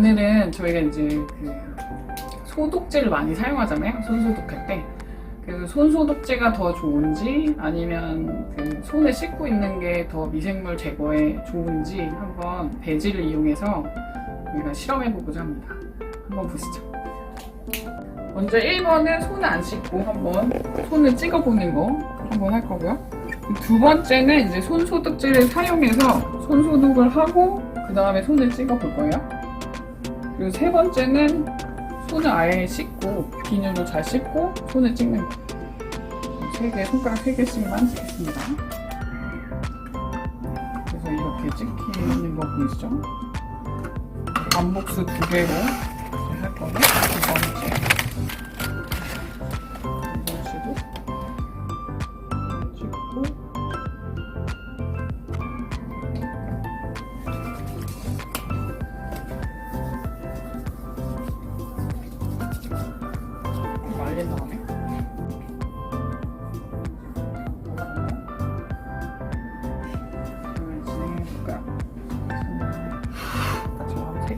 번째는 저희가 이제 그 소독제를 많이 사용하잖아요. 손 소독할 때. 그래서 손 소독제가 더 좋은지 아니면 그 손에 씻고 있는 게 더 미생물 제거에 좋은지 한번 배지를 이용해서 우리가 실험해 보고자 합니다. 한번 보시죠. 먼저 1번은 손을 안 씻고 한번 손을 찍어보는 거 한번 할 거고요. 두 번째는 이제 손 소독제를 사용해서 손 소독을 하고 그 다음에 손을 찍어볼 거예요. 그리고 세 번째는 손을 아예 씻고 비누로 잘 씻고 손을 찍는 거. 세 개, 손가락 세 개씩만 찍겠습니다. 그래서 이렇게 찍히는 거 보이시죠? 반복수 두 개로 할 거고 두 번째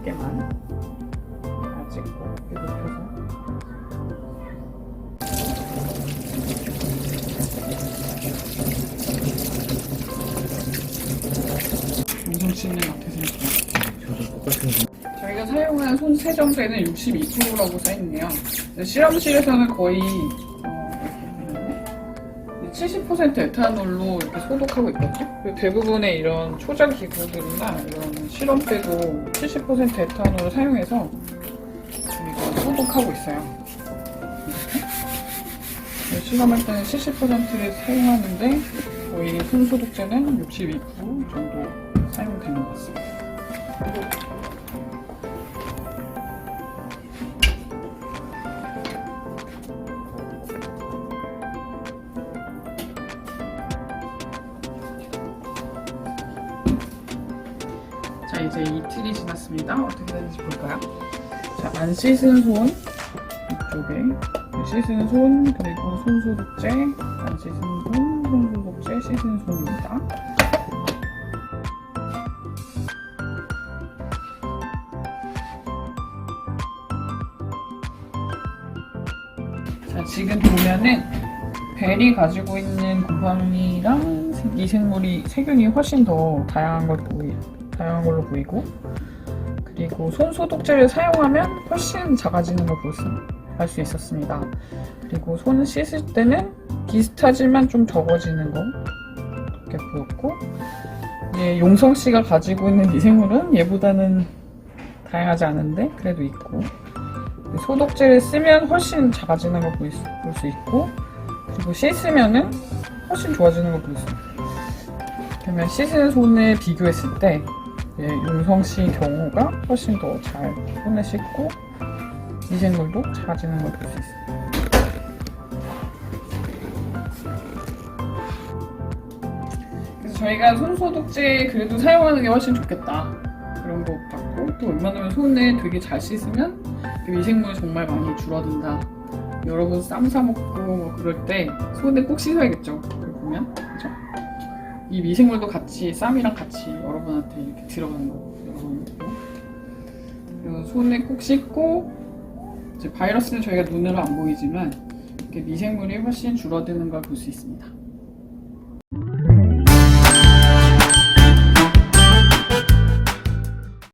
개만 다 찍고 이렇게 펴서 우선 씨는 어떻게 생각해요? 저희가 사용한 손 세정제는 62%라고 써있네요. 실험실에서는 거의 어, 70% 에탄올로 이렇게 소독하고 있거든요. 대부분의 이런 초장 기구들이나 이런 실험 때도 70% 에탄올을 사용해서 저희가 소독하고 있어요. 이렇게. 근데 실험할 때는 70%를 사용하는데 거의 손 소독제는 62% 정도 사용되는 것 같습니다. 자 이제 이틀이 지났습니다. 어떻게 되는지 볼까요? 자 안 씻은 손 이쪽에 씻은 손 그리고 손 소독제 안 씻은 손, 손 소독제 씻은 손입니다. 자 지금 보면은 벨이 가지고 있는 곰팡이랑 미생물이 세균이 훨씬 더 다양한 걸 보이 다양한 걸로 보이고 그리고 손 소독제를 사용하면 훨씬 작아지는 걸 알 수 있었습니다. 그리고 손 씻을 때는 비슷하지만 좀 적어지는 거 이렇게 보였고 이제 용성 씨가 가지고 있는 미생물은 얘보다는 다양하지 않은데 그래도 있고 소독제를 쓰면 훨씬 작아지는 걸 볼 수 있고 그리고 씻으면은 훨씬 좋아지는 걸 볼 수 있어요. 그러면 씻은 손을 비교했을 때 예, 윤성 씨 경우가 훨씬 더 잘 손에 씻고 미생물도 작아지는 걸 볼 수 있어요. 그래서 저희가 손 소독제 그래도 사용하는 게 훨씬 좋겠다 그런 거 같고 또 웬만하면 손을 되게 잘 씻으면 그 미생물이 정말 많이 줄어든다. 여러분 쌈사 먹고 뭐 그럴 때 손에 꼭 씻어야겠죠. 보면 그죠? 이 미생물도 같이 쌈이랑 같이 여러분한테 이렇게 들어가는 거 여러분 그리고 손에 꼭 씻고 이제 바이러스는 저희가 눈으로 안 보이지만 이렇게 미생물이 훨씬 줄어드는 걸 볼 수 있습니다.